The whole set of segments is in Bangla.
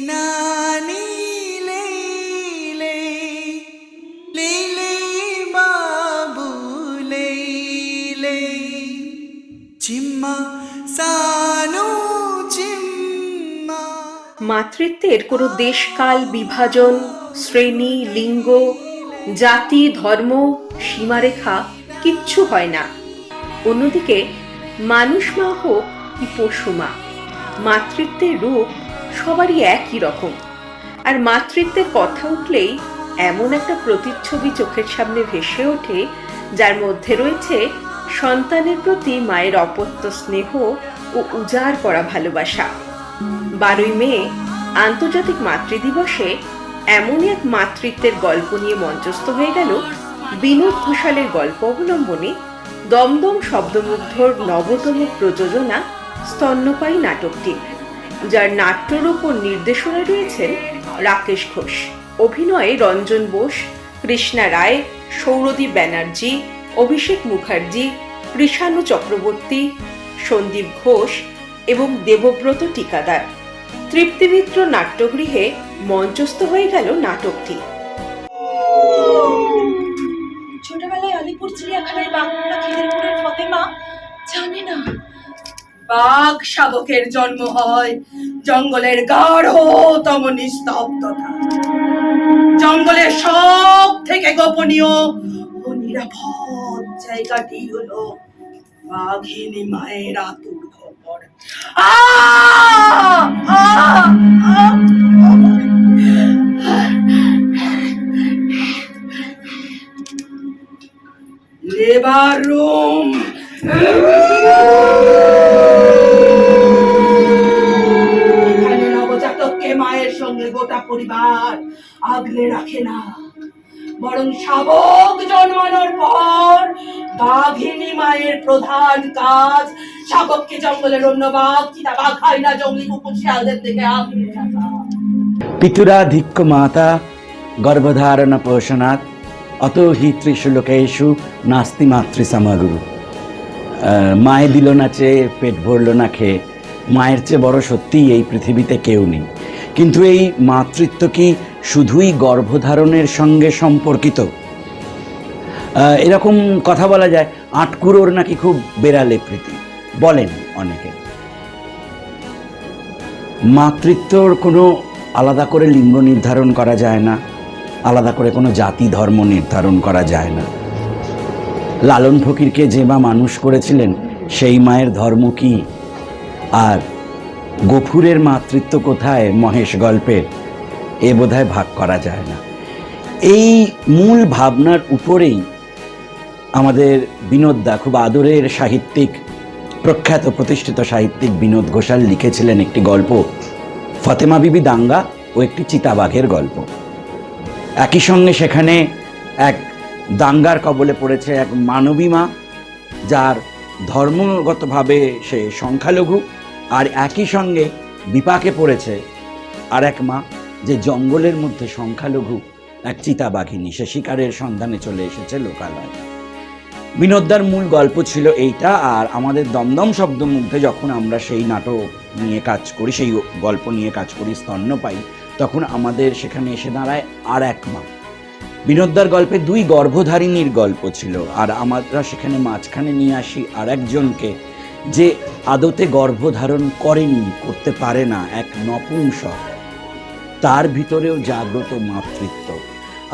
না সানু মাতৃত্বের কোনো দেশকাল বিভাজন, শ্রেণি, লিঙ্গ, জাতি, ধর্ম, সীমারেখা কিচ্ছু হয় না। অন্যদিকে মানুষ মা হোক কি পশু মা, মাতৃত্বের রূপ সবারই একই রকম। আর মাতৃত্বের কথা উঠলেই এমন একটা প্রতিচ্ছবি চোখের সামনে ভেসে ওঠে, যার মধ্যে রয়েছে সন্তানের প্রতি মায়ের অপত্য স্নেহ ও উজাড় করা ভালোবাসা। বারোই মে, আন্তর্জাতিক মাতৃদিবসে এমনই এক মাতৃত্বের গল্প নিয়ে মঞ্চস্থ হয়ে গেল বিনোদ ঘোষালের গল্প অবলম্বনে দমদম শব্দমুগ্ধর নবতম প্রযোজনা স্তন্যপায়ী নাটকটি। যার নাট্যরূপ ও নির্দেশনা রয়েছেন রাকেশ ঘোষ। অভিনয়ে রঞ্জন বোস, কৃষ্ণা রায় সৌরদীপ ব্যানার্জি, অভিষেক মুখার্জি, কৃষাণু চক্রবর্তী, সন্দীপ ঘোষ এবং দেবব্রত টিকাদার তৃপ্তিমিত্র নাট্যগৃহে মঞ্চস্থ হয়ে গেল নাটকটি। ছোটবেলায় আলিপুর চিড়িয়াখানায় খিদিরপুরের ফতেমা। জানে না বাঘ শাবকের জন্ম হয় জঙ্গলের গাঢ়তম নিস্তব্ধতা জঙ্গলের সব থেকে গোপনীয় ও নিরাপদ জায়গাটি হলো বাঘিনী মায়ের আতুর খবর লেবার রুম মায়ের সঙ্গে গোটা পরিবার আগলে রাখে না। বরং শাবক জন্মানোর পর বাঘিনী মায়ের প্রধান কাজ, শাবককে জঙ্গলের অন্য বাঘ চিতাবাঘ হাইনা জঙ্গলি কুকুর শিয়ালদের থেকে আগলে মাতা, গর্ভধারণ পোষণাৎ অত হি লোকেশু নাস্তি মাতৃ সামাগুরু। মায়ে দিল না চেয়ে পেট ভরল না খেয়ে। মায়ের চেয়ে বড় সত্যিই এই পৃথিবীতে কেউ নেই। কিন্তু এই মাতৃত্ব কি শুধুই গর্ভধারণের সঙ্গে সম্পর্কিত? এরকম কথা বলা যায় আটকুড়োর নাকি খুব বেড়ালে প্রীতি। বলেন অনেকে। মাতৃত্বর কোনো আলাদা করে লিঙ্গ নির্ধারণ করা যায় না, আলাদা করে কোনো জাতি ধর্ম নির্ধারণ করা যায় না। লালন ফকিরকে যে মা মানুষ করেছিলেন, সেই মায়ের ধর্ম কি? আর গফুরের মাতৃত্ব কোথায় মহেশ গল্পের? এ বোধহয় ভাগ করা যায় না। এই মূল ভাবনার উপরেই আমাদের বিনোদদা খুব আদরের সাহিত্যিক, প্রখ্যাত প্রতিষ্ঠিত সাহিত্যিক বিনোদ ঘোষাল লিখেছিলেন একটি গল্প, ফতেমা বিবি দাঙ্গা ও একটি চিতাবাঘের গল্প। একই সঙ্গে সেখানে এক দাঙ্গার কবলে পড়েছে এক মানবী মা, যার ধর্মগতভাবে সে সংখ্যালঘু, আর একই সঙ্গে বিপাকে পড়েছে আর এক মা, যে জঙ্গলের মধ্যে সংখ্যালঘু, এক চিতাবাঘিনী, সে শিকারের সন্ধানে চলে এসেছে লোকালয়। বিনোদ্দার মূল গল্প ছিল এইটা, আর আমাদের দমদম শব্দ মধ্যে যখন আমরা সেই নাটক নিয়ে কাজ করি, সেই গল্প নিয়ে কাজ করি, স্তন্য পাই, তখন আমাদের সেখানে এসে দাঁড়ায় আর এক মা। বিনোদ্দার গল্পে দুই গর্ভধারিণীর গল্প ছিল, আর আমরা সেখানে মাঝখানে নিয়ে আসি আর একজনকে যে আদতে গর্ভধারণ করেনি, করতে পারে না, এক নপুংসক। তার ভিতরেও জাগ্রত মাতৃত্ব।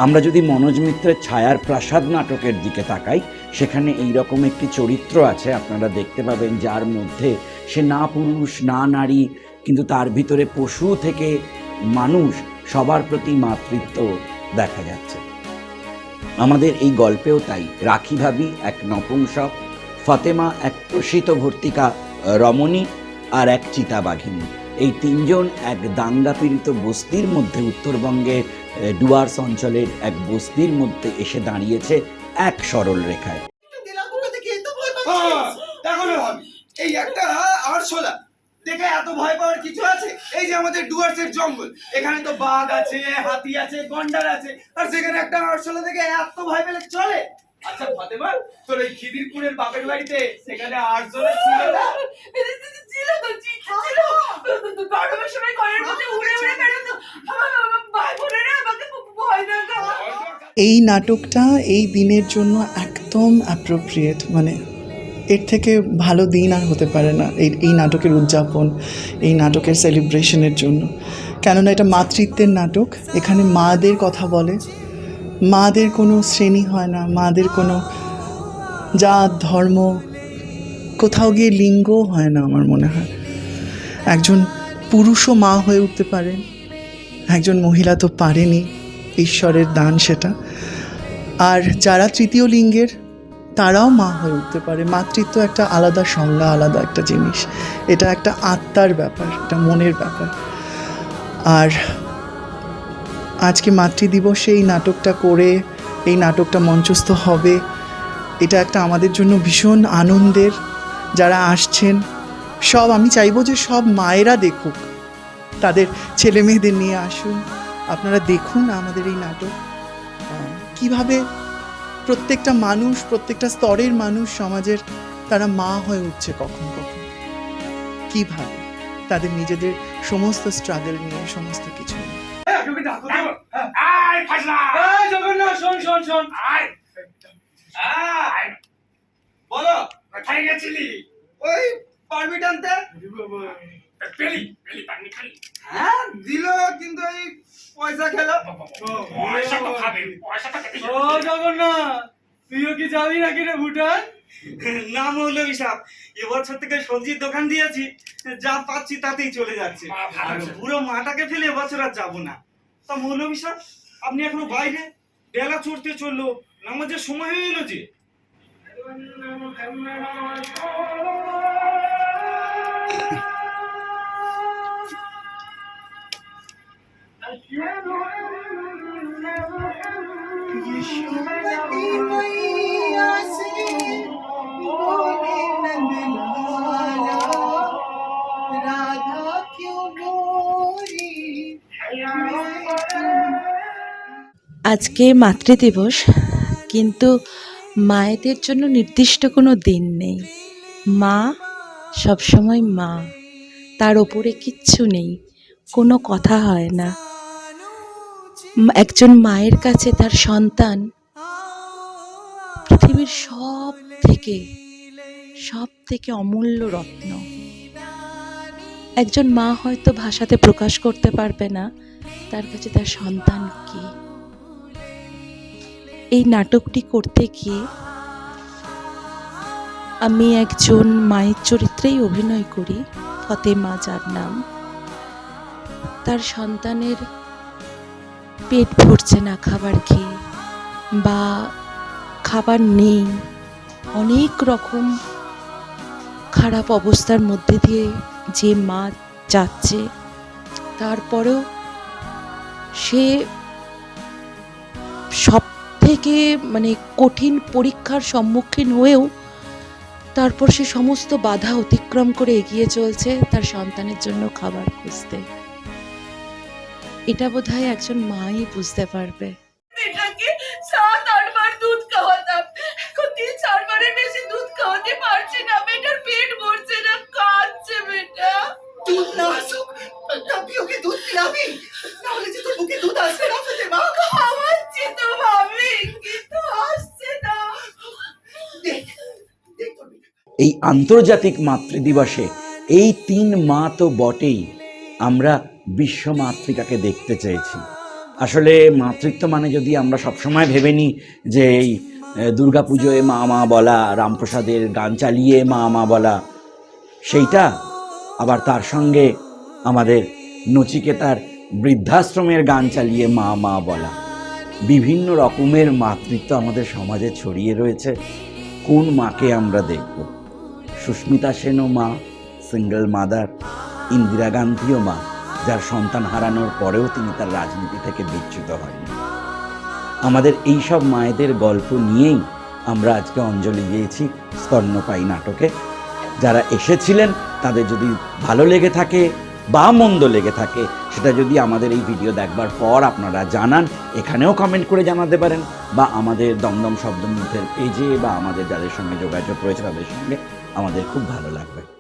আমরা যদি মনোজ মিত্রের ছায়ার প্রাসাদ নাটকের দিকে তাকাই, সেখানে এই রকম একটি চরিত্র আছে, আপনারা দেখতে পাবেন যার মধ্যে সে না পুরুষ, না নারী, কিন্তু তার ভিতরে পশু থেকে মানুষ সবার প্রতি মাতৃত্ব দেখা যাচ্ছে। আমাদের এই গল্পেও তাই। রাখি ভাবি এক নপুংসক ফতেমা এক প্রসিত ভর্তিকা রমণী আর এক চিতাবাঘিনী এই তিনজন এক দাঙ্গা পীড়িত বস্তির মধ্যে উত্তরবঙ্গের ডুয়ার্স অঞ্চলের এক বস্তির মধ্যে এসে দাঁড়িয়েছে এক সরল রেখায়। এই একটা আরশোলা দেখে এত ভয় পাওয়ার কিছু আছে? এই যে আমাদের ডুয়ার্সের জঙ্গল। এখানে তো বাঘ আছে হাতি আছে গন্ডার আছে। আর সেখানে একটা আরশোলা দেখে এত ভয় পেলে চলে। আচ্ছা ফতেমা তোর ওই খিদিরপুরের বাপের বাড়িতে সেখানে আর্টসোলা ছিল না? ছিল তো ছিল ছিল গরমের সময় ঘরের মধ্যে উড়ে উড়ে বেরোতো আমার আমার ভাই বোনেরা আমাকে ভয় দেখাতো। এই নাটকটা এই দিনের জন্য একদম অ্যাপ্রোপ্রিয়েট মানে এর থেকে ভালো দিন আর হতে পারে না এই এই নাটকের উদযাপন, এই নাটকের সেলিব্রেশনের জন্য। কেননা এটা মাতৃত্বের নাটক, এখানে মাদের কথা বলে। মাদের কোনো শ্রেণি হয় না, মাদের কোনো জাত, ধর্ম, কোথাও গিয়ে লিঙ্গও হয় না আমার মনে হয়। একজন পুরুষও মা হয়ে উঠতে পারেন একজন মহিলা তো পারেনি, ঈশ্বরের দান সেটা। আর যারা তৃতীয় লিঙ্গের তারাও মা হয়ে উঠতে পারে। মাতৃত্ব একটা আলাদা সংজ্ঞা, আলাদা একটা জিনিস। এটা একটা আত্মার ব্যাপার এটা মনের ব্যাপার। আর আজকে মাতৃদিবসে এই নাটকটা করে, এই নাটকটা মঞ্চস্থ হবে, এটা একটা আমাদের জন্য ভীষণ আনন্দের। যারা আসছেন, সব আমি চাইব যে সব মায়েরা দেখুক। তাদের ছেলে মেয়েদের নিয়ে আসুন। আপনারা দেখুন আমাদের এই নাটক। কীভাবে প্রত্যেকটা মানুষ প্রত্যেকটা স্তরের মানুষ সমাজের তারা মা হয়ে উঠছে কখন কখন। কীভাবে? তাদের নিজেদের সমস্ত স্ট্রাগল নিয়ে সমস্ত কিছু বলো কোথায় গেছিলি? ওই পেলি পেলি হ্যাঁ দিল কিন্তু এই পয়সা খেলো। পয়সা তো খাবে পয়সা তো খেতে ও জগন্নাথ তুইও কি যাবি নাকি রে ভুটান? না সাহেব এবছর থেকে সবজির দোকান দিয়েছি যা পাচ্ছি তাতেই চলে যাচ্ছে। পুরো মাটাকে ফেলে এবছর আর যাব না। তা সাহেব আপনি এখনও বাইরে? বেলা চড়তে চলল নামাজের সময় হয়ে এলো যে। আজকে মাতৃদিবস, কিন্তু মায়েদের জন্য নির্দিষ্ট কোনো দিন নেই। মা সবসময় মা, তার ওপরে কিচ্ছু নেই, কোনো কথা হয় না। একজন মায়ের কাছে তার সন্তান পৃথিবীর সব থেকে সব থেকে অমূল্য রত্ন। একজন মা হয়তো ভাষাতে প্রকাশ করতে পারবে না, তার কাছে তার সন্তান কি? এই নাটকটি করতে গিয়ে আমি একজন মায়ের চরিত্রেই অভিনয় করি, ফতেমা, যার নাম। তার সন্তানের পেট ভরছে না খাবার খেয়ে বা খাবার নেই। অনেক রকম খারাপ অবস্থার মধ্যে দিয়ে যে মা যাচ্ছে, তারপরেও সে সব থেকে মানে কঠিন পরীক্ষার সম্মুখীন হয়েও তারপর সে সমস্ত বাধা অতিক্রম করে এগিয়ে চলছে তার সন্তানের জন্য খাবার খুঁজতে। এটা বোধহয় একজন মাই বুঝতে পারবে। বেটাকে সাত আটবার দুধ খাওয়াতাম। এখন তিন চারবারের বেশি দুধ খাওয়াতে পারছি না। বেটার পেট ভরছে না কাঁদছে বেটা। দুধ না আসুক ওকে দুধ পিলাবি নাহলে যে তোর মুখে দুধ আসবে না ফতেমা খাওয়াচ্ছি তো ভাবি কিন্তু আসছে না। দেখ দেখ তোর মেয়ে। এই আন্তর্জাতিক মাতৃদিবসে এই তিন মা তো বটেই। আমরা বিশ্ব মাতৃকাকে দেখতে চেয়েছি। আসলে মাতৃত্ব মানে যদি আমরা সবসময় ভেবে নিই যে এই দুর্গা পুজোয় মা মা বলা, রামপ্রসাদের গান চালিয়ে মা মা বলা, সেইটা আবার তার সঙ্গে আমাদের নচিকেতার বৃদ্ধাশ্রমের গান চালিয়ে মা মা বলা। বিভিন্ন রকমের মাতৃত্ব আমাদের সমাজে ছড়িয়ে রয়েছে। কোন মাকে আমরা দেখব? সুস্মিতা সেনও মা, সিঙ্গেল মাদার, ইন্দিরা গান্ধীও মা। যার সন্তান হারানোর পরেও তিনি তার রাজনীতি থেকে বিচ্যুত হয়নি আমাদের এই সব মায়েদের গল্প নিয়েই আমরা আজকে অঞ্জলি দিয়েছি স্তন্যপায়ী নাটকে। যারা এসেছিলেন, তাদের যদি ভালো লেগে থাকে বা মন্দ লেগে থাকে, সেটা যদি আমাদের এই ভিডিও দেখবার পর আপনারা জানান, এখানেও কমেন্ট করে জানাতে পারেন বা আমাদের দমদম শব্দ মুখের পেজে বা আমাদের যাদের সঙ্গে যোগাযোগ রয়েছে তাদের সঙ্গে আমাদের খুব ভালো লাগবে।